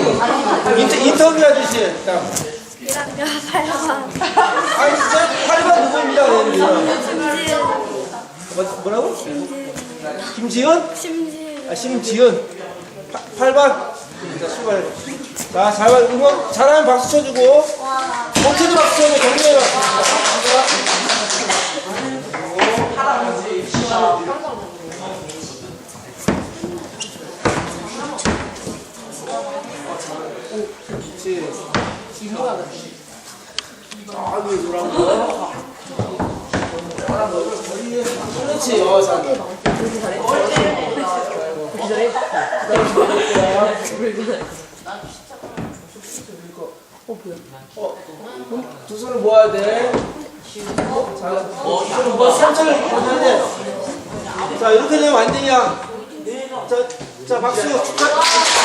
이걸로. 인터, 인터뷰. 자, 1학년 8반 아니, 진짜 8번 누구입니다. 그랬는데요. 뭐, 뭐라고? 김지은? 심지은 아, 심지은. 8, 번 자, 출발. 자, 잘 봐. 응원, 잘하면 박수 쳐주고. 못해도 박수 쳐주고, 격려해요. 그렇지. 아유, 노란 거. 노란 거. 그렇지. 어, 잘. 어, 두 손을 모아야 돼. 자, 돼. 자, 이렇게 되면 완전히야. 자, 자, 박수 축하.